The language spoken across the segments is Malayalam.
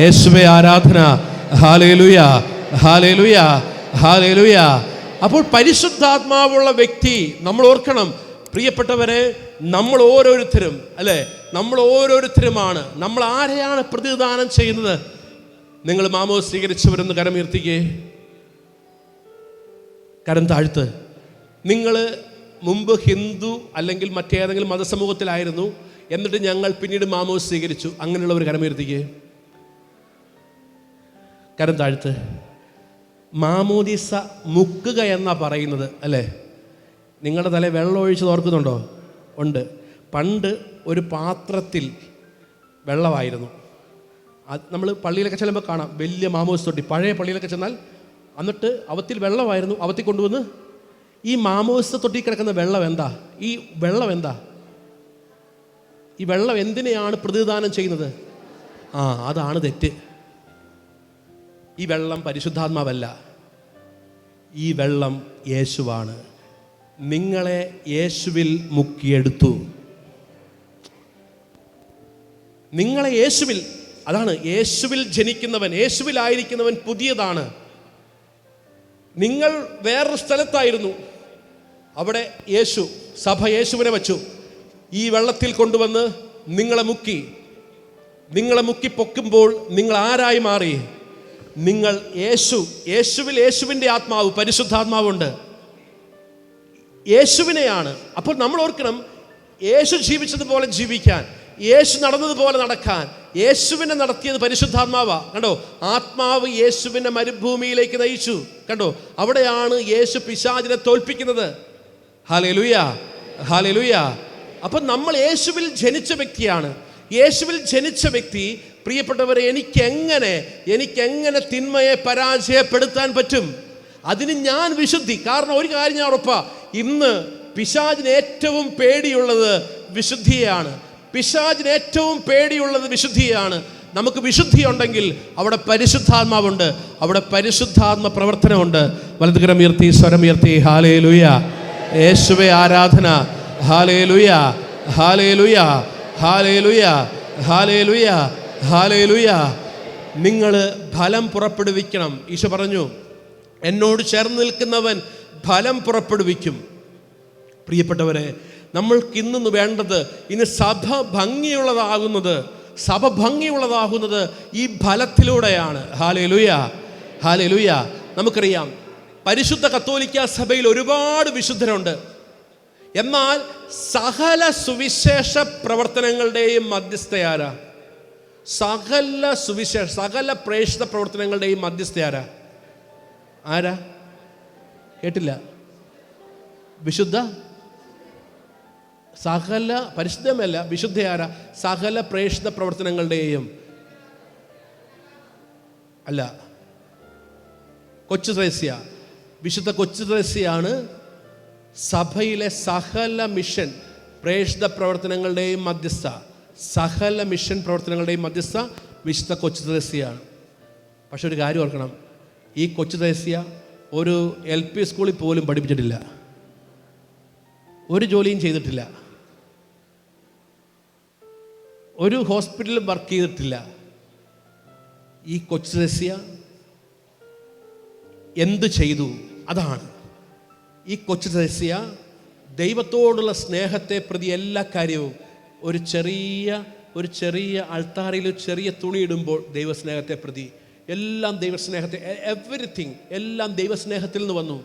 യേശുവെ ആരാധന. ഹാലേലുയ ഹാലേലുയ ഹാലേലുയ അപ്പോൾ പരിശുദ്ധാത്മാവുള്ള വ്യക്തി നമ്മൾ ഓർക്കണം പ്രിയപ്പെട്ടവരെ നമ്മൾ ഓരോരുത്തരും അല്ലേ? നമ്മൾ ഓരോരുത്തരുമാണ്. നമ്മൾ ആരെയാണ് പ്രതിദാനം ചെയ്യുന്നത്? നിങ്ങൾ മാമോ സ്വീകരിച്ചവരെന്ന് കരമുയർത്തിക്കേ കരം താഴ്ത്ത്. നിങ്ങൾ മുമ്പ് ഹിന്ദു അല്ലെങ്കിൽ മറ്റേതെങ്കിലും മതസമൂഹത്തിലായിരുന്നു എന്നിട്ട് ഞങ്ങൾ പിന്നീട് മാമോ സ്വീകരിച്ചു. അങ്ങനെയുള്ളവർ കരമുയർത്തിക്കേ കരം താഴ്ത്ത്. മാമോദിസ മുക്കുക എന്നാ പറയുന്നത് അല്ലേ? നിങ്ങളുടെ തല വെള്ളം ഒഴിച്ച് ഓർക്കുന്നുണ്ടോ? ഉണ്ട്. പണ്ട് ഒരു പാത്രത്തിൽ വെള്ളമായിരുന്നു. അത് നമ്മൾ പള്ളിയിലൊക്കെ ചെല്ലുമ്പോൾ കാണാം വലിയ മാമോദിസ തൊട്ടി. പഴയ പള്ളിയിലൊക്കെ ചെന്നാൽ എന്നിട്ട് അവത്തിൽ വെള്ളമായിരുന്നു. അവത്തിൽ കൊണ്ടുവന്ന് ഈ മാമോദിസ തൊട്ടി കിടക്കുന്ന വെള്ളം എന്താ? ഈ വെള്ളം എന്താ? ഈ വെള്ളം എന്തിനെയാണ് പ്രതിദാനം ചെയ്യുന്നത്? ആ അതാണ് തെറ്റ്. ഈ വെള്ളം പരിശുദ്ധാത്മാവല്ല. ഈ വെള്ളം യേശുവാണ്. നിങ്ങളെ യേശുവിൽ മുക്കിയെടുത്തു. നിങ്ങളെ യേശുവിൽ അതാണ് യേശുവിൽ ജനിക്കുന്നവൻ യേശുവിലായിരിക്കുന്നവൻ പുതിയതാണ്. നിങ്ങൾ വേറൊരു സ്ഥലത്തായിരുന്നു. അവിടെ യേശു സഭ യേശുവിനെ വച്ചു. ഈ വെള്ളത്തിൽ കൊണ്ടുവന്ന് നിങ്ങളെ മുക്കി. നിങ്ങളെ മുക്കി പൊക്കുമ്പോൾ നിങ്ങൾ ആരായി മാറി? നിങ്ങൾ യേശു യേശുവിൽ യേശുവിന്റെ ആത്മാവ് പരിശുദ്ധാത്മാവുണ്ട്. യേശുവിനെയാണ്. അപ്പോൾ നമ്മൾ ഓർക്കണം യേശു ജീവിച്ചതുപോലെ ജീവിക്കാൻ യേശു നടന്നതുപോലെ നടക്കാൻ യേശുവിനെ നടത്തിയത് പരിശുദ്ധാത്മാവാ. കണ്ടോ? ആത്മാവ് യേശുവിന്റെ മരുഭൂമിയിലേക്ക് നയിച്ചു. കണ്ടോ? അവിടെയാണ് യേശു പിശാചിനെ തോൽപ്പിക്കുന്നത്. ഹാലലുയ ഹാലലുയ അപ്പം നമ്മൾ യേശുവിൽ ജനിച്ച വ്യക്തിയാണ്. യേശുവിൽ ജനിച്ച വ്യക്തി പ്രിയപ്പെട്ടവരെ എനിക്കെങ്ങനെ എനിക്കെങ്ങനെ തിന്മയെ പരാജയപ്പെടുത്താൻ പറ്റും? അതിന് ഞാൻ വിശുദ്ധി. കാരണം ഒരു കാര്യം ഞാൻ ഉറപ്പാ. ഇന്ന് പിശാചിന് ഏറ്റവും പേടിയുള്ളത് വിശുദ്ധിയാണ് പിശാചിന് ഏറ്റവും പേടിയുള്ളത് വിശുദ്ധിയാണ് നമുക്ക് വിശുദ്ധി ഉണ്ടെങ്കിൽ അവിടെ പരിശുദ്ധാത്മാവുണ്ട്. അവിടെ പരിശുദ്ധാത്മ പ്രവർത്തനമുണ്ട്. വലതുകരം ഉയർത്തി ഹാലേ ലുയ യേശുവെ ആരാധന. ഹാലേ ലുയ ഹാലേ ലുയ ഹാലേ ലുയ ഹാലേ ലുയ ഹാലേ നിങ്ങൾ ഫലം പുറപ്പെടുവിക്കണം. ഈശോ പറഞ്ഞു എന്നോട് ചേർന്ന് നിൽക്കുന്നവൻ ഫലം പുറപ്പെടുവിക്കും. പ്രിയപ്പെട്ടവരെ നമ്മൾക്ക് ഇന്ന് വേണ്ടത് ഇന്ന് സഭ ഭംഗിയുള്ളതാകുന്നത് സഭ ഭംഗിയുള്ളതാകുന്നത് ഈ ഫലത്തിലൂടെയാണ്. ഹാലയിലുയ ഹാലയിലുയ നമുക്കറിയാം പരിശുദ്ധ കത്തോലിക്ക സഭയിൽ ഒരുപാട് വിശുദ്ധരുണ്ട്. എന്നാൽ സകല സുവിശേഷ പ്രവർത്തനങ്ങളുടെയും മധ്യസ്ഥയാരാ? സകല സുവിശേഷ സകല പ്രേക്ഷിത പ്രവർത്തനങ്ങളുടെയും മധ്യസ്ഥ ആരാ? ആരാ? കേട്ടില്ല. വിശുദ്ധ? സകല പരിശുദ്ധമല്ല വിശുദ്ധ ആരാ? സകല പ്രേക്ഷിത പ്രവർത്തനങ്ങളുടെയും. അല്ല. കൊച്ചു ത്രേസ്യ. വിശുദ്ധ കൊച്ചു ത്രേസ്യാണ് സഭയിലെ സകല മിഷൻ പ്രേക്ഷിത പ്രവർത്തനങ്ങളുടെയും മധ്യസ്ഥ. സകല മിഷൻ പ്രവർത്തനങ്ങളുടെയും മധ്യസ്ഥ വിശുദ്ധ കൊച്ചു ത്രേസ്യയാണ്. പക്ഷെ ഒരു കാര്യം ഓർക്കണം. ഈ കൊച്ചു ത്രേസ്യ ഒരു എൽ പി സ്കൂളിൽ പോലും പഠിപ്പിച്ചിട്ടില്ല. ഒരു ജോലിയും ചെയ്തിട്ടില്ല. ഒരു ഹോസ്പിറ്റലിൽ വർക്ക് ചെയ്തിട്ടില്ല. ഈ കൊച്ചു ത്രേസ്യ എന്ത് ചെയ്തു? അതാണ്. ഈ കൊച്ചു ത്രേസ്യ ദൈവത്തോടുള്ള സ്നേഹത്തെ പ്രതി എല്ലാ കാര്യവും ഒരു ചെറിയ ഒരു ചെറിയ അൾത്താരയിൽ ഒരു ചെറിയ തുണി ഇടുമ്പോൾ ദൈവസ്നേഹത്തെ പ്രതി. എല്ലാം ദൈവസ്നേഹത്തെ എവറിത്തിങ് എല്ലാം ദൈവസ്നേഹത്തിൽ നിന്ന് വന്നു.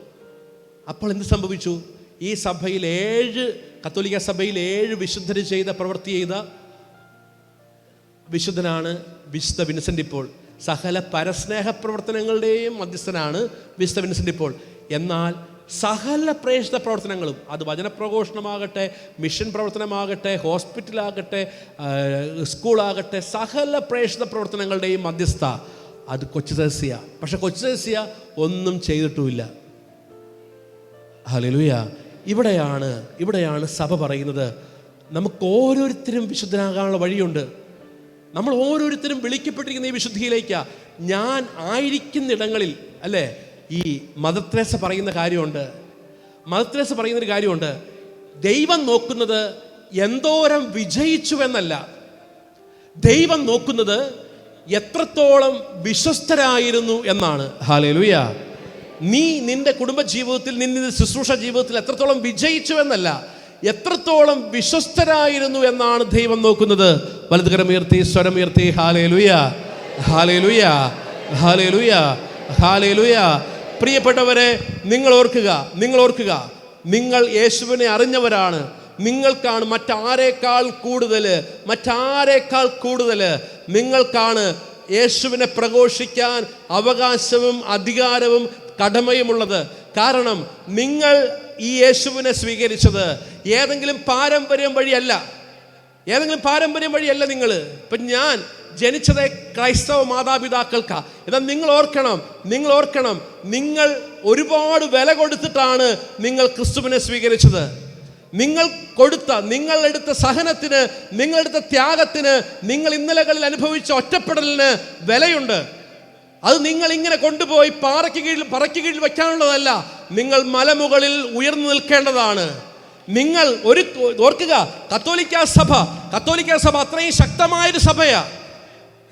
അപ്പോൾ എന്ത് സംഭവിച്ചു? ഈ സഭയിൽ ഏഴ് കത്തോലിക്ക സഭയിൽ ഏഴ് വിശുദ്ധർ ചെയ്ത പ്രവൃത്തി ചെയ്ത വിശുദ്ധനാണ് വിശുദ്ധ വിൻസെന്റ് ഇപ്പോൾ. സകല പരസ്നേഹ പ്രവർത്തനങ്ങളുടെയും മധ്യസ്ഥനാണ് വിശുദ്ധ വിൻസെന്റ് ഇപ്പോൾ. എന്നാൽ സകല പ്രേക്ഷിത പ്രവർത്തനങ്ങളും അത് വചനപ്രഘോഷണമാകട്ടെ മിഷൻ പ്രവർത്തനമാകട്ടെ ഹോസ്പിറ്റലാകട്ടെ സ്കൂളാകട്ടെ സകല പ്രേക്ഷിത പ്രവർത്തനങ്ങളുടെയും മധ്യസ്ഥ അത് കൊച്ചു സദസ്യ. പക്ഷെ കൊച്ചു സദസ്യ ഒന്നും ചെയ്തിട്ടുമില്ല. ഹലലുയ ഇവിടെയാണ് ഇവിടെയാണ് സഭ പറയുന്നത്. നമുക്ക് ഓരോരുത്തരും വിശുദ്ധനാകാനുള്ള വഴിയുണ്ട്. നമ്മൾ ഓരോരുത്തരും വിളിക്കപ്പെട്ടിരിക്കുന്ന ഈ വിശുദ്ധിയിലേക്ക്. ഞാൻ ആയിരിക്കുന്നിടങ്ങളിൽ അല്ലേ? ഈ മദത്രേസ പറയുന്ന കാര്യമുണ്ട്. മദത്രേസ പറയുന്നൊരു കാര്യമുണ്ട്. ദൈവം നോക്കുന്നത് എന്തോരം വിജയിച്ചു എന്നല്ല ദൈവം നോക്കുന്നത് എത്രത്തോളം വിശ്വസ്തരായിരുന്നു എന്നാണ്. ഹാലലുയ നീ നിന്റെ കുടുംബ ജീവിതത്തിൽ നിന്റെ ശുശ്രൂഷ ജീവിതത്തിൽ എത്രത്തോളം വിജയിച്ചു എന്നല്ല എത്രത്തോളം വിശ്വസ്തരായിരുന്നു എന്നാണ് ദൈവം നോക്കുന്നത്. വലതുകരമുയർത്തി സ്വരമുയർത്തി ഹാലേലുയ ഹാലേലുയ ഹാലേലുയ ഹാലേലുയ പ്രിയപ്പെട്ടവരെ നിങ്ങൾ ഓർക്കുക നിങ്ങൾ ഓർക്കുക നിങ്ങൾ യേശുവിനെ അറിഞ്ഞവരാണ്. നിങ്ങൾക്കാണ് മറ്റാരേക്കാൾ കൂടുതൽ മറ്റാരേക്കാൾ കൂടുതൽ. നിങ്ങൾക്കാണ് യേശുവിനെ പ്രഘോഷിക്കാൻ അവകാശവും അധികാരവും കടമയുമുള്ളത്. കാരണം നിങ്ങൾ ഈ യേശുവിനെ സ്വീകരിച്ചത് ഏതെങ്കിലും പാരമ്പര്യം വഴിയല്ല. ഏതെങ്കിലും പാരമ്പര്യം വഴിയല്ല നിങ്ങൾ. ഇപ്പം ഞാൻ ജനിച്ചത് ക്രൈസ്തവ മാതാപിതാക്കൾക്കാ. എന്നാൽ നിങ്ങൾ ഓർക്കണം നിങ്ങൾ ഓർക്കണം. നിങ്ങൾ ഒരുപാട് വില കൊടുത്തിട്ടാണ് നിങ്ങൾ ക്രിസ്തുവിനെ സ്വീകരിച്ചത്. നിങ്ങൾ കൊടുത്ത നിങ്ങളെടുത്ത സഹനത്തിന് നിങ്ങളെടുത്ത ത്യാഗത്തിന് നിങ്ങൾ ഇന്നലകളിൽ അനുഭവിച്ച ഒറ്റപ്പെടലിന് വിലയുണ്ട്. അത് നിങ്ങൾ ഇങ്ങനെ കൊണ്ടുപോയി പാറയ്ക്ക് കീഴിൽ പറയ്ക്ക് കീഴിൽ വയ്ക്കാനുള്ളതല്ല. നിങ്ങൾ മലമുകളിൽ ഉയർന്നു നിൽക്കേണ്ടതാണ്. നിങ്ങൾ ഒരു ഓർക്കുക കത്തോലിക്ക സഭ കത്തോലിക്ക സഭ അത്രയും ശക്തമായൊരു സഭയാണ്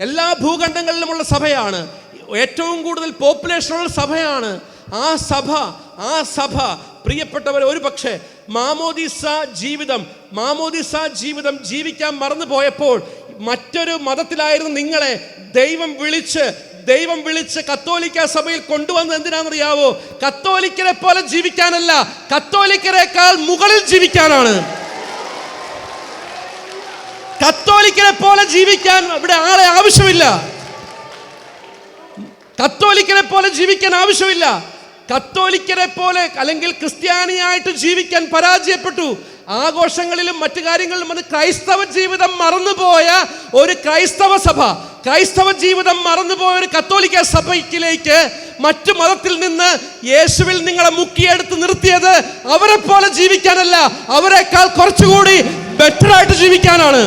എല്ലാ ഭൂഖണ്ഡങ്ങളിലുമുള്ള സഭയാണ്. ഏറ്റവും കൂടുതൽ പോപ്പുലേഷനുള്ള സഭയാണ്. ആ സഭ ആ സഭ. പ്രിയപ്പെട്ടവർ ഒരു പക്ഷേ മാമോദിസ ജീവിതം മാമോദിസ ജീവിതം ജീവിക്കാൻ മറന്നു പോയപ്പോൾ മറ്റൊരു മതത്തിലായിരുന്നു നിങ്ങളെ ദൈവം വിളിച്ച് ദൈവം വിളിച്ച് കത്തോലിക്ക സഭയിൽ കൊണ്ടുവന്നത് എന്തിനാണെന്നറിയാവോ? കത്തോലിക്കരെ പോലെ ജീവിക്കാനല്ല കത്തോലിക്കരെക്കാൾ മുകളിൽ ജീവിക്കാനാണ്. കത്തോലിക്കരെ പോലെ ജീവിക്കാൻ ഇവിടെ ആളെ ആവശ്യമില്ല. കത്തോലിക്കനെ പോലെ ജീവിക്കാൻ ആവശ്യമില്ല. കത്തോലിക്കരെ പോലെ അല്ലെങ്കിൽ ക്രിസ്ത്യാനിയായിട്ട് ജീവിക്കാൻ പരാജയപ്പെട്ടു. ആഘോഷങ്ങളിലും മറ്റു കാര്യങ്ങളിലും അത് ക്രൈസ്തവ ജീവിതം മറന്നുപോയ ഒരു ക്രൈസ്തവ സഭ ക്രൈസ്തവ ജീവിതം മറന്നുപോയ ഒരു കത്തോലിക്ക സഭയ്ക്കിലേക്ക് മറ്റു മതത്തിൽ നിന്ന് യേശുവിൽ നിങ്ങളെ മുക്കിയെടുത്ത് നിർത്തിയത് അവരെ പോലെ ജീവിക്കാനല്ല. അവരെക്കാൾ കുറച്ചുകൂടി ബെറ്റർ ആയിട്ട് ജീവിക്കാനാണ്.